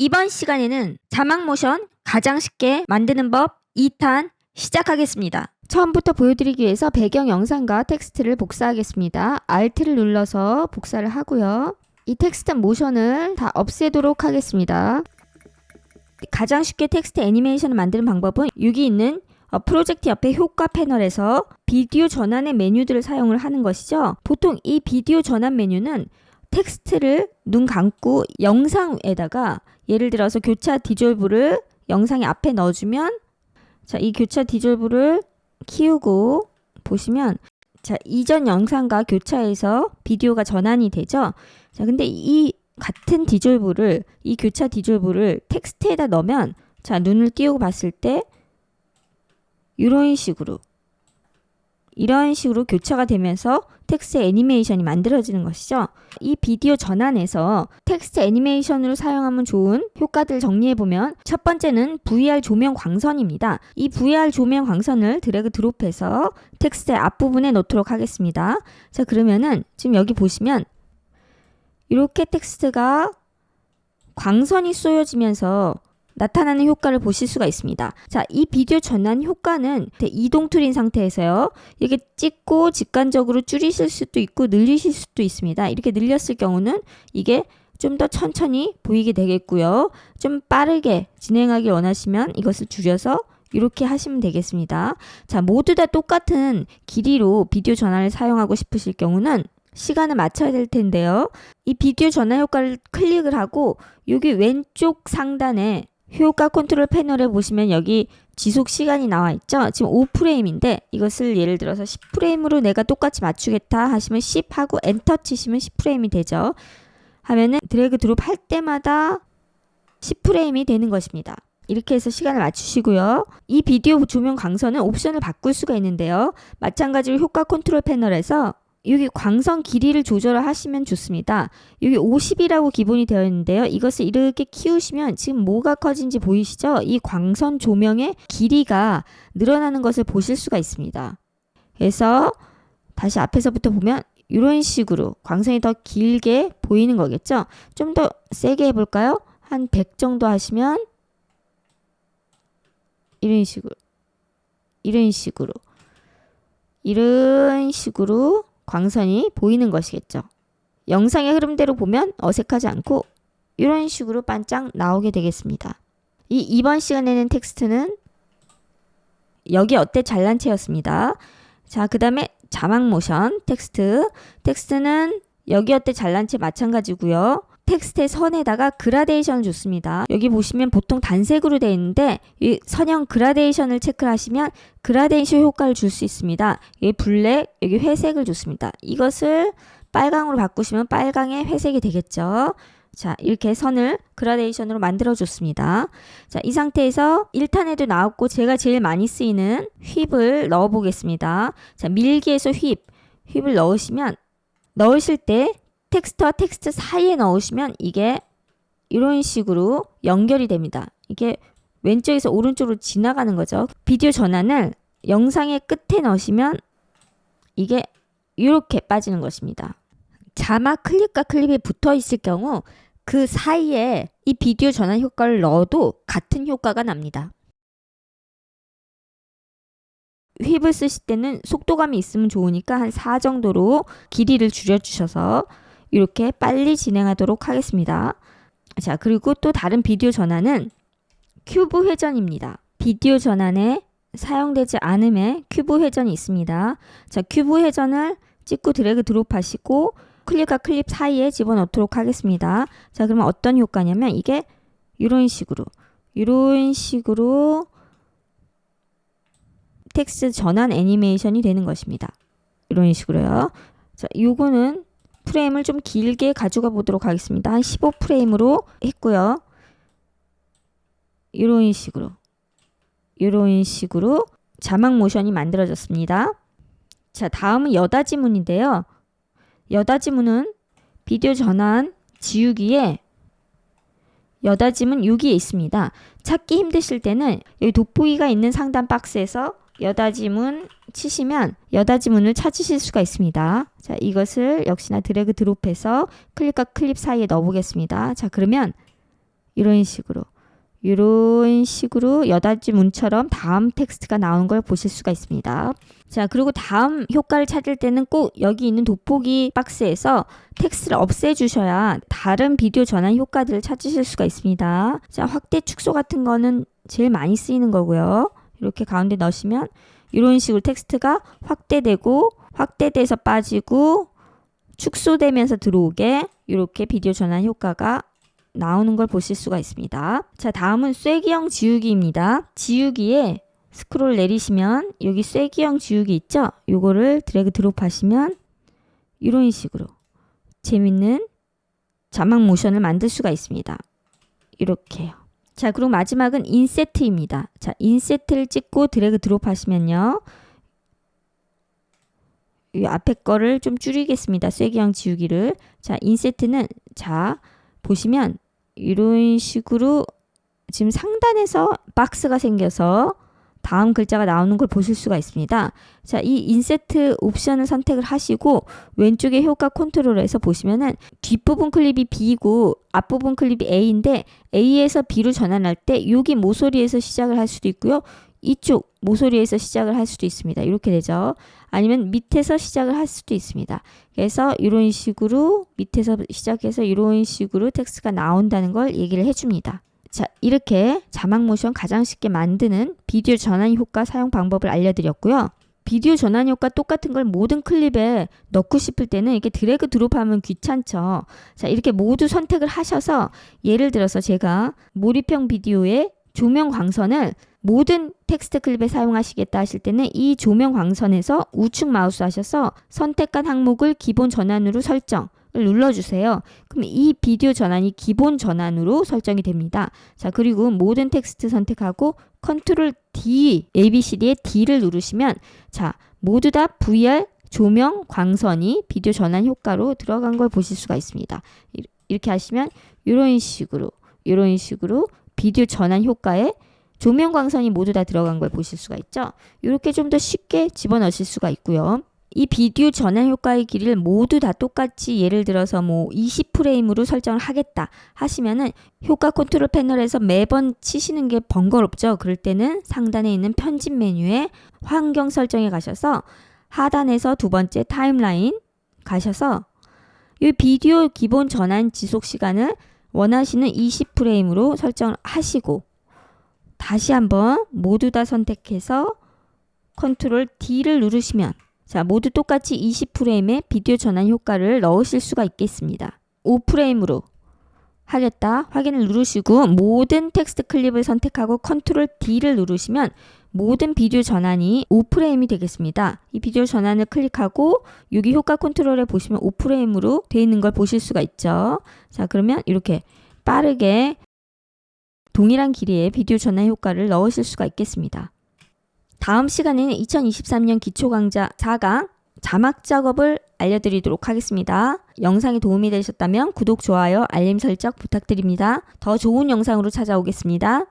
이번 시간에는 자막 모션 가장 쉽게 만드는 법 2탄 시작하겠습니다. 처음부터 보여드리기 위해서 배경 영상과 텍스트를 복사하겠습니다. Alt를 눌러서 복사를 하고요. 이 텍스트 모션을 다 없애도록 하겠습니다. 가장 쉽게 텍스트 애니메이션을 만드는 방법은 여기 있는 어, 프로젝트 옆에 효과 패널에서 비디오 전환의 메뉴들을 사용을 하는 것이죠. 보통 이 비디오 전환 메뉴는 텍스트를 눈 감고 영상에다가 예를 들어서 교차 디졸브를 영상의 앞에 넣어주면 자, 이 교차 디졸브를 키우고 보시면 자, 이전 영상과 교차해서 비디오가 전환이 되죠. 자, 근데 이 같은 디졸브를 이 교차 디졸브를 텍스트에다 넣으면 자, 눈을 띄우고 봤을 때 이런 식으로 이런 식으로 교차가 되면서 텍스트 애니메이션이 만들어지는 것이죠. 이 비디오 전환에서 텍스트 애니메이션으로 사용하면 좋은 효과들 정리해 보면 첫 번째는 VR 조명 광선입니다. 이 VR 조명 광선을 드래그 드롭해서 텍스트 앞부분에 놓도록 하겠습니다. 자, 그러면은 지금 여기 보시면 이렇게 텍스트가 광선이 쏘여지면서 나타나는 효과를 보실 수가 있습니다. 자, 이 비디오 전환 효과는 이동 툴인 상태에서요. 이렇게 찍고 직관적으로 줄이실 수도 있고 늘리실 수도 있습니다. 이렇게 늘렸을 경우는 이게 좀더 천천히 보이게 되겠고요. 좀 빠르게 진행하기 원하시면 이것을 줄여서 이렇게 하시면 되겠습니다. 자, 모두 다 똑같은 길이로 비디오 전환을 사용하고 싶으실 경우는 시간을 맞춰야 될 텐데요. 이 비디오 전환 효과를 클릭을 하고 여기 왼쪽 상단에 효과 컨트롤 패널에 보시면 여기 지속 시간이 나와 있죠. 지금 5프레임인데 이것을 예를 들어서 10프레임으로 내가 똑같이 맞추겠다 하시면 10 하고 엔터 치시면 10프레임이 되죠. 하면은 드래그 드롭 할 때마다 10프레임이 되는 것입니다. 이렇게 해서 시간을 맞추시고요. 이 비디오 조명 광선은 옵션을 바꿀 수가 있는데요. 마찬가지로 효과 컨트롤 패널에서 여기 광선 길이를 조절을 하시면 좋습니다. 여기 50이라고 기본이 되어 있는데요. 이것을 이렇게 키우시면 지금 뭐가 커진지 보이시죠? 이 광선 조명의 길이가 늘어나는 것을 보실 수가 있습니다. 그래서 다시 앞에서부터 보면 이런 식으로 광선이 더 길게 보이는 거겠죠? 좀 더 세게 해볼까요? 한 100 정도 하시면 이런 식으로 이런 식으로 이런 식으로 광선이 보이는 것이겠죠. 영상의 흐름대로 보면 어색하지 않고 이런 식으로 반짝 나오게 되겠습니다. 이 이번 시간에는 텍스트는 여기 어때 잘난 체였습니다. 자, 그 다음에 자막 모션 텍스트. 텍스트는 여기 어때 잘난 체 마찬가지고요. 텍스트의 선에다가 그라데이션을 줬습니다. 여기 보시면 보통 단색으로 되어 있는데 이 선형 그라데이션을 체크를 하시면 그라데이션 효과를 줄 수 있습니다. 여기 블랙, 여기 회색을 줬습니다. 이것을 빨강으로 바꾸시면 빨강의 회색이 되겠죠. 자, 이렇게 선을 그라데이션으로 만들어 줬습니다. 자, 이 상태에서 1탄에도 나왔고 제가 제일 많이 쓰이는 휩을 넣어 보겠습니다. 자, 밀기에서 휩, 휩을 넣으시면 넣으실 때 텍스트와 텍스트 사이에 넣으시면 이게 이런 식으로 연결이 됩니다. 이게 왼쪽에서 오른쪽으로 지나가는 거죠. 비디오 전환을 영상의 끝에 넣으시면 이게 이렇게 빠지는 것입니다. 자막 클립과 클립이 붙어 있을 경우 그 사이에 이 비디오 전환 효과를 넣어도 같은 효과가 납니다. 휩을 쓰실 때는 속도감이 있으면 좋으니까 한 4 정도로 길이를 줄여주셔서 이렇게 빨리 진행하도록 하겠습니다. 자, 그리고 또 다른 비디오 전환은 큐브 회전입니다. 비디오 전환에 사용되지 않음에 큐브 회전이 있습니다. 자, 큐브 회전을 찍고 드래그 드롭 하시고 클립과 클립 사이에 집어넣도록 하겠습니다. 자, 그러면 어떤 효과냐면 이게 이런 식으로 이런 식으로 텍스트 전환 애니메이션이 되는 것입니다. 이런 식으로요. 자, 요거는 프레임을 좀 길게 가져가 보도록 하겠습니다. 한 15프레임으로 했고요. 이런 식으로 이런 식으로 자막 모션이 만들어졌습니다. 자, 다음은 여다 지문인데요. 여다 지문은 비디오 전환 지우기에 여다 지문 여기에 있습니다. 찾기 힘드실 때는 여기 돋보기가 있는 상단 박스에서 여다지문 치시면 여다지문을 찾으실 수가 있습니다. 자, 이것을 역시나 드래그 드롭해서 클립과 클립 사이에 넣어보겠습니다. 자, 그러면 이런 식으로 이런 식으로 여닫이 문처럼 다음 텍스트가 나오는 걸 보실 수가 있습니다. 자, 그리고 다음 효과를 찾을 때는 꼭 여기 있는 돋보기 박스에서 텍스트를 없애주셔야 다른 비디오 전환 효과들을 찾으실 수가 있습니다. 자, 확대 축소 같은 거는 제일 많이 쓰이는 거고요. 이렇게 가운데 넣으시면 이런 식으로 텍스트가 확대되고 확대돼서 빠지고 축소되면서 들어오게 이렇게 비디오 전환 효과가 나오는 걸 보실 수가 있습니다. 자, 다음은 쐐기형 지우기입니다. 지우기에 스크롤 내리시면 여기 쐐기형 지우기 있죠? 요거를 드래그 드롭 하시면 이런 식으로 재밌는 자막 모션을 만들 수가 있습니다. 이렇게요. 자, 그리고 마지막은 인세트입니다. 자, 인세트를 찍고 드래그 드롭 하시면요. 이 앞에 거를 좀 줄이겠습니다. 쐐기형 지우기를. 자, 인세트는 자, 보시면 이런 식으로 지금 상단에서 박스가 생겨서 다음 글자가 나오는 걸 보실 수가 있습니다. 자, 이 인세트 옵션을 선택을 하시고 왼쪽에 효과 컨트롤에서 보시면은 뒷부분 클립이 B고 앞부분 클립이 A인데 A에서 B로 전환할 때 여기 모서리에서 시작을 할 수도 있고요. 이쪽 모서리에서 시작을 할 수도 있습니다. 이렇게 되죠. 아니면 밑에서 시작을 할 수도 있습니다. 그래서 이런 식으로 밑에서 시작해서 이런 식으로 텍스트가 나온다는 걸 얘기를 해줍니다. 자, 이렇게 자막 모션 가장 쉽게 만드는 비디오 전환 효과 사용 방법을 알려드렸고요. 비디오 전환 효과 똑같은 걸 모든 클립에 넣고 싶을 때는 이렇게 드래그 드롭하면 귀찮죠. 자, 이렇게 모두 선택을 하셔서 예를 들어서 제가 몰입형 비디오의 조명 광선을 모든 텍스트 클립에 사용하시겠다 하실 때는 이 조명 광선에서 우측 마우스 하셔서 선택한 항목을 기본 전환으로 설정을 눌러주세요. 그럼 이 비디오 전환이 기본 전환으로 설정이 됩니다. 자, 그리고 모든 텍스트 선택하고 컨트롤 D, ABCD의 D를 누르시면 자, 모두 다 VR 조명 광선이 비디오 전환 효과로 들어간 걸 보실 수가 있습니다. 이- 이렇게 하시면 이런 식으로 이런 식으로 비디오 전환 효과에 조명 광선이 모두 다 들어간 걸 보실 수가 있죠. 이렇게 좀 더 쉽게 집어넣으실 수가 있고요. 이 비디오 전환 효과의 길이를 모두 다 똑같이 예를 들어서 뭐 20프레임으로 설정을 하겠다 하시면은 효과 컨트롤 패널에서 매번 치시는 게 번거롭죠. 그럴 때는 상단에 있는 편집 메뉴에 환경 설정에 가셔서 하단에서 두 번째 타임라인 가셔서 이 비디오 기본 전환 지속 시간을 원하시는 20프레임으로 설정을 하시고 다시 한번 모두 다 선택해서 컨트롤 D를 누르시면 자, 모두 똑같이 20프레임의 비디오 전환 효과를 넣으실 수가 있겠습니다. 5프레임으로 하겠다 확인을 누르시고 모든 텍스트 클립을 선택하고 컨트롤 D를 누르시면 모든 비디오 전환이 5프레임이 되겠습니다. 이 비디오 전환을 클릭하고 여기 효과 컨트롤에 보시면 5프레임으로 되어 있는 걸 보실 수가 있죠. 자, 그러면 이렇게 빠르게 동일한 길이의 비디오 전환 효과를 넣으실 수가 있겠습니다. 다음 시간에는 2023년 기초 강좌 4강 자막 작업을 알려드리도록 하겠습니다. 영상이 도움이 되셨다면 구독, 좋아요, 알림 설정 부탁드립니다. 더 좋은 영상으로 찾아오겠습니다.